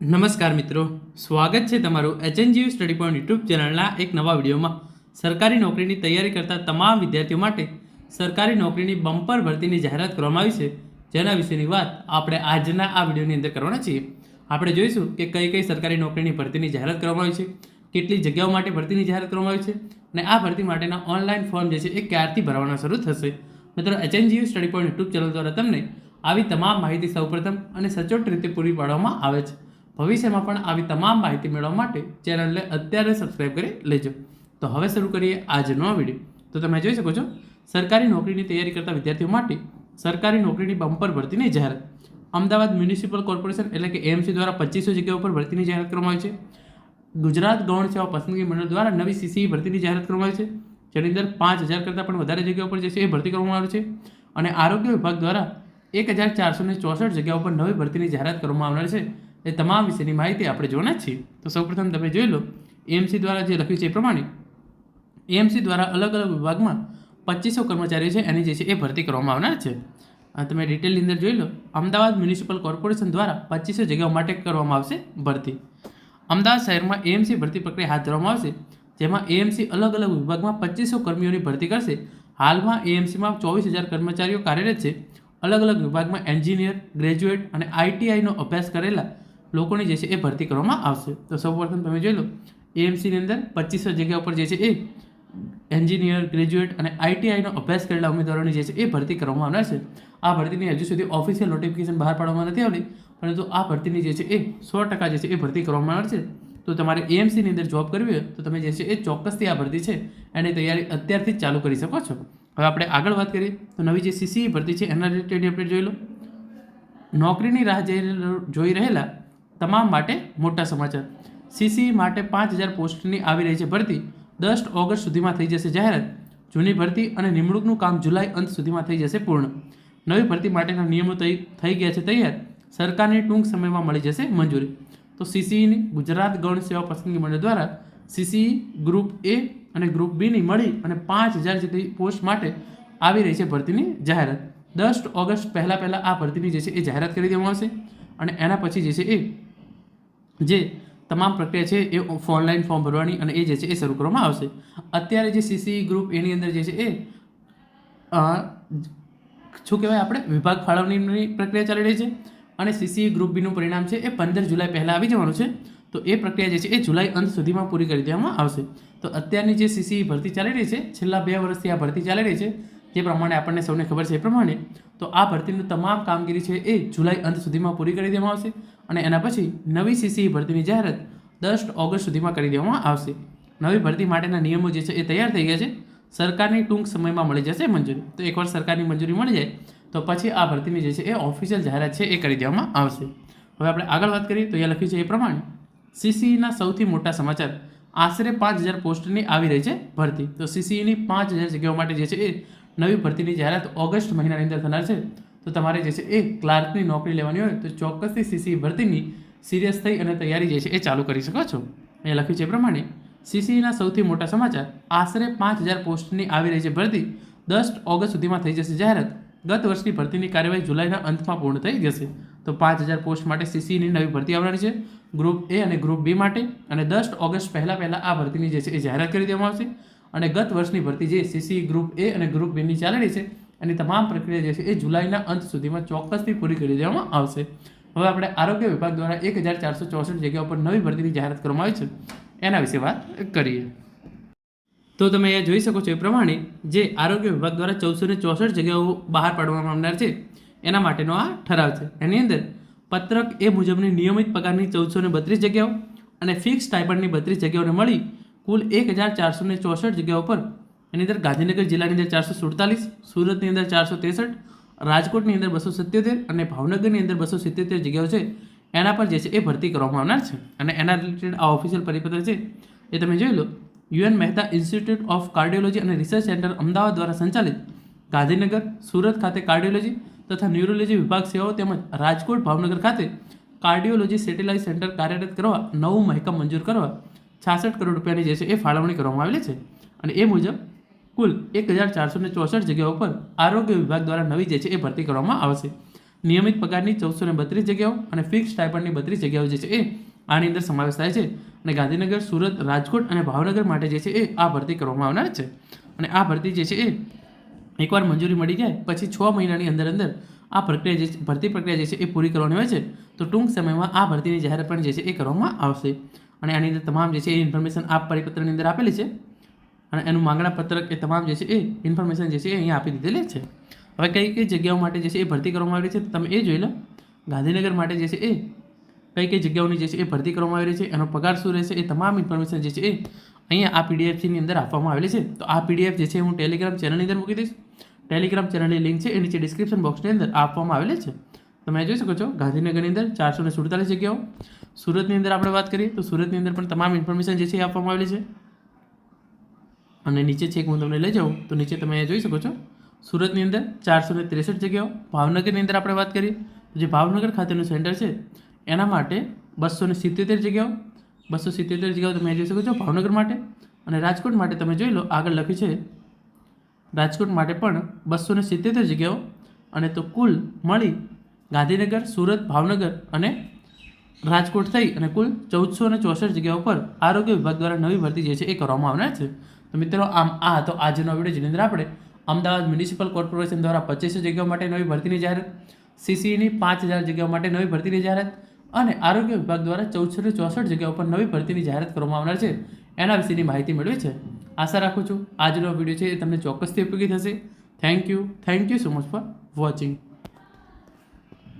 નમસ્કાર મિત્રો, સ્વાગત છે તમારું એચએનજીયુ સ્ટડી પોઈન્ટ યુટ્યુબ ચેનલના એક નવા વિડીયોમાં. સરકારી નોકરીની તૈયારી કરતા તમામ વિદ્યાર્થીઓ માટે સરકારી નોકરીની બમ્પર ભરતીની જાહેરાત કરવામાં આવી છે. જેના વિશેની વાત આપણે આજના આ વિડીયોની અંદર કરવાના છીએ. આપણે જોઈશું કે કઈ કઈ સરકારી નોકરીની ભરતીની જાહેરાત કરવામાં આવી છે, કેટલી જગ્યાઓ માટે ભરતીની જાહેરાત કરવામાં આવી છે, અને આ ભરતી માટેના ઓનલાઈન ફોર્મ જે છે એ ક્યારથી ભરવાના શરૂ થશે. મિત્રો HNGU study point YouTube channel દ્વારા તમને આવી તમામ માહિતી સૌપ્રથમ અને સચોટ રીતે પૂરી પાડવામાં આવે છે. ભવિષ્યમાં પણ આવી તમામ માહિતી મેળવવા માટે ચેનલને અત્યારે સબસ્ક્રાઈબ કરી લેજો. તો હવે શરૂ કરીએ આજનો વીડિયો. તો તમે જોઈ શકો છો, સરકારી નોકરીની તૈયારી કરતા વિદ્યાર્થીઓ માટે સરકારી નોકરીની બમ્પર ભરતીની જાહેરાત. અમદાવાદ મ્યુનિસિપલ કોર્પોરેશન એટલે કે એમસી દ્વારા પચીસો જગ્યાઓ પર ભરતીની જાહેરાત કરવામાં આવી છે. ગુજરાત ગૌણ સેવા પસંદગી મંડળ દ્વારા નવી સીસી ભરતીની જાહેરાત કરવામાં આવી છે. જેની અંદર પાંચ હજાર કરતાં પણ વધારે જગ્યાઓ પર જે છે એ ભરતી કરવામાં આવી છે. અને આરોગ્ય વિભાગ દ્વારા એક હજાર ચારસો ચોસઠ જગ્યાઓ પર નવી ભરતીની જાહેરાત કરવામાં આવનાર છે. એ તમામ વિશેની માહિતી આપણે જોવાના છીએ. તો સૌપ્રથમ તમે જોઈ લો, એમસી દ્વારા જે લખ્યું છે એ પ્રમાણે એએમસી દ્વારા અલગ અલગ વિભાગમાં પચીસો કર્મચારીઓ છે, એની જે છે એ ભરતી કરવામાં આવનાર છે. આ તમે ડિટેલની અંદર જોઈ લો, અમદાવાદ મ્યુનિસિપલ કોર્પોરેશન દ્વારા પચીસો જગ્યાઓ માટે કરવામાં આવશે ભરતી. અમદાવાદ શહેરમાં એએમસી ભરતી પ્રક્રિયા હાથ ધરવામાં આવશે, જેમાં એએમસી અલગ અલગ વિભાગમાં પચીસો કર્મીઓની ભરતી કરશે. હાલમાં એએમસીમાં ચોવીસ હજાર કર્મચારીઓ કાર્યરત છે. અલગ અલગ વિભાગમાં એન્જિનિયર, ગ્રેજ્યુએટ અને આઈટીઆઈનો અભ્યાસ કરેલા લોકોની જે છે એ ભરતી કરવામાં આવશે. તો સૌપ્રથમ તમે જોઈ લો એએમસીની અંદર પચીસો જગ્યા ઉપર જે છે એ એન્જિનિયર, ગ્રેજ્યુએટ અને આઈટીઆઈનો અભ્યાસ કરેલા ઉમેદવારોની જે છે એ ભરતી કરવામાં આવનાર છે. આ ભરતીની હજુ સુધી ઓફિશિયલ નોટિફિકેશન બહાર પાડવામાં નથી આવતી પરંતુ આ ભરતીની જે છે એ સો ટકા જે છે એ ભરતી કરવામાં આવે છે. તો તમારે એએમસીની અંદર જોબ કરવી હોય, તો તમે જે છે એ ચોક્કસથી આ ભરતી છે, એની તૈયારી અત્યારથી જ ચાલુ કરી શકો છો. હવે આપણે આગળ વાત કરીએ, તો નવી જે સીસી ભરતી છે, એના રિલેટેડ આપણે જોઈ લો. નોકરીની રાહ જોઈ રહેલા તમામ માટે મોટા સમાચાર. સીસી માટે પાંચ હજાર પોસ્ટની આવી રહી છે ભરતી. દસ ઓગસ્ટ સુધીમાં થઈ જશે જાહેરાત. જૂની ભરતી અને નિમણૂકનું કામ જુલાઈ અંત સુધીમાં થઈ જશે પૂર્ણ. નવી ભરતી માટેના નિયમો થઈ ગયા છે તૈયાર. સરકારની ટૂંક સમયમાં મળી જશે મંજૂરી. તો સીસીઈની ગુજરાત ગૌણ સેવા પસંદગી મંડળ દ્વારા સીસીઈ ગ્રુપ એ અને ગ્રુપ બીની મળી અને પાંચ હજાર જેટલી પોસ્ટ માટે આવી રહી છે ભરતીની જાહેરાત. દસ ઓગસ્ટ પહેલાં પહેલાં આ ભરતીની જે છે એ જાહેરાત કરી દેવામાં આવશે અને એના પછી જે છે એ જે તમામ પ્રક્રિયા છે એ ઓનલાઈન ફોર્મ ભરવાની અને એ જે છે એ શરૂ કરવામાં આવશે. અત્યારે જે સીસી ગ્રુપ એની અંદર જે છે એ શું કહેવાય આપણે? વિભાગ ફાળવણીની પ્રક્રિયા ચાલી રહી છે અને સીસી ગ્રુપ બીનું પરિણામ છે એ પંદર જુલાઈ પહેલાં આવી જવાનું છે. તો એ પ્રક્રિયા જે છે એ જુલાઈ અંત સુધીમાં પૂરી કરી દેવામાં આવશે. તો અત્યારની જે સીસી ભરતી ચાલી રહી છે, છેલ્લા બે વર્ષથી આ ભરતી ચાલી રહી છે, જે પ્રમાણે આપણને સૌને ખબર છે એ પ્રમાણે, તો આ ભરતીનું તમામ કામગીરી છે એ જુલાઈ અંત સુધીમાં પૂરી કરી દેવામાં આવશે. અને એના પછી નવી સીસી ભરતીની જાહેરાત દસ ઓગસ્ટ સુધીમાં કરી દેવામાં આવશે. નવી ભરતી માટેના નિયમો જે છે એ તૈયાર થઈ ગયા છે. સરકારની ટૂંક સમયમાં મળી જશે મંજૂરી. તો એકવાર સરકારની મંજૂરી મળી જાય, તો પછી આ ભરતીની જે છે એ ઓફિશિયલ જાહેરાત છે એ કરી દેવામાં આવશે. હવે આપણે આગળ વાત કરીએ, તો અહીંયા લખ્યું છે એ પ્રમાણે સીસીઈના સૌથી મોટા સમાચાર આશરે પાંચ હજાર પોસ્ટની આવી રહી છે ભરતી. તો સીસીઈની પાંચ હજાર જગ્યાઓ માટે જે છે એ નવી ભરતીની જાહેરાત ઓગસ્ટ મહિનાની અંદર થનાર છે. તો તમારે જે છે એ ક્લાર્કની નોકરી લેવાની હોય તો ચોક્કસથી સીસી ભરતીની સિરિયસ થઈ અને તૈયારી જે છે એ ચાલુ કરી શકો છો. અહીંયા લખ્યું છે એ પ્રમાણે સીસીઈના સૌથી મોટા સમાચાર, આશરે પાંચ હજાર પોસ્ટની આવી રહી છે ભરતી. દસ ઓગસ્ટ સુધીમાં થઈ જશે જાહેરાત. ગત વર્ષની ભરતીની કાર્યવાહી જુલાઈના અંતમાં પૂર્ણ થઈ જશે. તો પાંચ હજાર પોસ્ટ માટે સીસીની નવી ભરતી આવનારી છે. ગ્રુપ એ અને ગ્રુપ બી માટે અને દસ ઓગસ્ટ પહેલાં પહેલાં આ ભરતીની જે છે એ જાહેરાત કરી દેવામાં આવશે. અને ગત વર્ષની ભરતી જે સીસી ગ્રુપ એ અને ગ્રુપ બીની ચાલે છે એની તમામ પ્રક્રિયા જે છે એ જુલાઈના અંત સુધીમાં ચોક્કસથી પૂરી કરી દેવામાં આવશે. હવે આપણે આરોગ્ય વિભાગ દ્વારા એક હજાર ચારસો ચોસઠ જગ્યા ઉપર નવી ભરતીની જાહેરાત કરવામાં આવી છે. એના વિશે વાત કરીએ. તો તમે અહીંયા જોઈ શકો છો એ પ્રમાણે જે આરોગ્ય વિભાગ દ્વારા ચૌદસો ચોસઠ જગ્યાઓ બહાર પાડવામાં આવનાર છે, એના માટેનો આ ઠરાવ છે. એની અંદર પત્રક એ મુજબની નિયમિત પગારની ચૌદસો બત્રીસ જગ્યાઓ અને ફિક્સ ટાઈપરની બત્રીસ જગ્યાઓને મળી કુલ એક હજાર ચારસો ચોસઠ જગ્યાઓ પર એની અંદર ગાંધીનગર જિલ્લાની અંદર ચારસો સુડતાલીસ, સુરતની અંદર ચારસો ત્રેસઠ રાજકોટની અંદર બસો સત્યોતેર અને ભાવનગરની અંદર બસો સિત્યોતેર જગ્યાઓ છે. એના પર જે છે એ ભરતી કરવામાં આવનાર છે. અને એના રિલેટેડ આ ઓફિશિયલ પરિપત્ર છે એ તમે જોઈ લો. U N Mehta institute of cardiology અને રિસર્ચ સેન્ટર અમદાવાદ દ્વારા સંચાલિત ગાંધીનગર, સુરત ખાતે કાર્ડિયોલોજી તથા ન્યુરોલોજી વિભાગ સેવાઓ તેમજ રાજકોટ ભાવનગર ખાતે કાર્ડિયોલોજી સેટેલાઇટ સેન્ટર કાર્યરત કરવા, નવું મહેકમ મંજૂર કરવા છાસઠ કરોડ રૂપિયાની જે છે એ ફાળવણી કરવામાં આવેલી છે. અને એ મુજબ કુલ એક હજાર ચારસો ને ચોસઠ જગ્યાઓ પર આરોગ્ય વિભાગ દ્વારા નવી જે છે એ ભરતી કરવામાં આવશે. નિયમિત પગારની ચૌદસો ને બત્રીસ જગ્યાઓ અને ફિક્સ સ્ટાઇપન્ડની બત્રીસ જગ્યાઓ જે છે એ આની અંદર સમાવેશ થાય છે અને ગાંધીનગર, સુરત, રાજકોટ અને ભાવનગર માટે જે છે એ આ ભરતી કરવામાં આવનાર છે. અને આ ભરતી જે છે એ એકવાર મંજૂરી મળી જાય પછી છ મહિનાની અંદર અંદર આ પ્રક્રિયા જે ભરતી પ્રક્રિયા જે છે એ પૂરી કરવાની હોય છે, તો ટૂંક સમયમાં આ ભરતીની જાહેરાત પણ જે છે એ કરવામાં આવશે. અને આની અંદર તમામ જે છે એ ઇન્ફોર્મેશન આ પરિપત્રની અંદર આપેલી છે. અને એનું માંગણા પત્રક એ તમામ જે છે એ ઇન્ફોર્મેશન જે છે એ અહીંયા આપી દીધેલી છે. હવે કઈ કઈ જગ્યાઓ માટે જે છે એ ભરતી કરવામાં આવી છે તમે એ જોઈ લો. ગાંધીનગર માટે જે છે એ કઈ કઈ જગ્યાઓની જે છે એ ભરતી કરવામાં આવી રહી છે, એનો પગાર શું રહેશે એ તમામ ઇન્ફોર્મેશન જે છે એ અહીંયા આ પીડીએફની અંદર આપવામાં આવેલી છે. તો આ પીડીએફ જે છે હું ટેલિગ્રામ ચેનલની અંદર મૂકી દઈશ. ટેલિગ્રામ ચેનલની લિંક છે એ નીચે ડિસ્ક્રિપ્શન બોક્સની અંદર આપવામાં આવેલી છે. તમે જોઈ શકો છો ગાંધીનગરની અંદર ચારસો ને સુડતાલીસ જગ્યાઓ. સુરતની અંદર આપણે વાત કરીએ તો સુરતની અંદર પણ તમામ ઇન્ફોર્મેશન જે છે એ આપવામાં આવેલી છે. અને નીચે છેક હું તમને લઈ જાઉં, તો નીચે તમે અહીંયા જોઈ શકો છો. સુરતની અંદર ચારસો ને ત્રેસઠ જગ્યાઓ. ભાવનગરની અંદર આપણે વાત કરીએ જે ભાવનગર ખાતેનું સેન્ટર છે, એના માટે બસો ને સિત્તેર જગ્યાઓ. બસો સિત્તેર જગ્યાઓ તમે જોઈ શકો છો, ભાવનગર માટે. અને રાજકોટ માટે તમે જોઈ લો, આગળ લખ્યું છે, રાજકોટ માટે પણ બસો ને સિત્તેર જગ્યાઓ. અને તો કુલ મળી ગાંધીનગર, સુરત, ભાવનગર અને રાજકોટ થઈ અને કુલ ચૌદસો અને ચોસઠ જગ્યાઓ પર આરોગ્ય વિભાગ દ્વારા નવી ભરતી જે છે એ કરવામાં આવનાર છે. તો મિત્રો, આમ આ હતો આજનો વીડિયો જેની અંદર આપણે અમદાવાદ મ્યુનિસિપલ કોર્પોરેશન દ્વારા પચીસો જગ્યાઓ માટે નવી ભરતીની જાહેરાત સીસીની પાંચ હજાર જગ્યાઓ માટે નવી ભરતીની જાહેરાત અને આરોગ્ય વિભાગ દ્વારા ચૌદસો ચોસઠ જગ્યાઓ પર નવી ભરતીની જાહેરાત કરવામાં આવનાર છે. એના વિશેની માહિતી મેળવી છે. આશા રાખું છું આજનો વીડિયો છે એ તમને ચોક્કસથી ઉપયોગી થશે. Thank you thank you so much for watching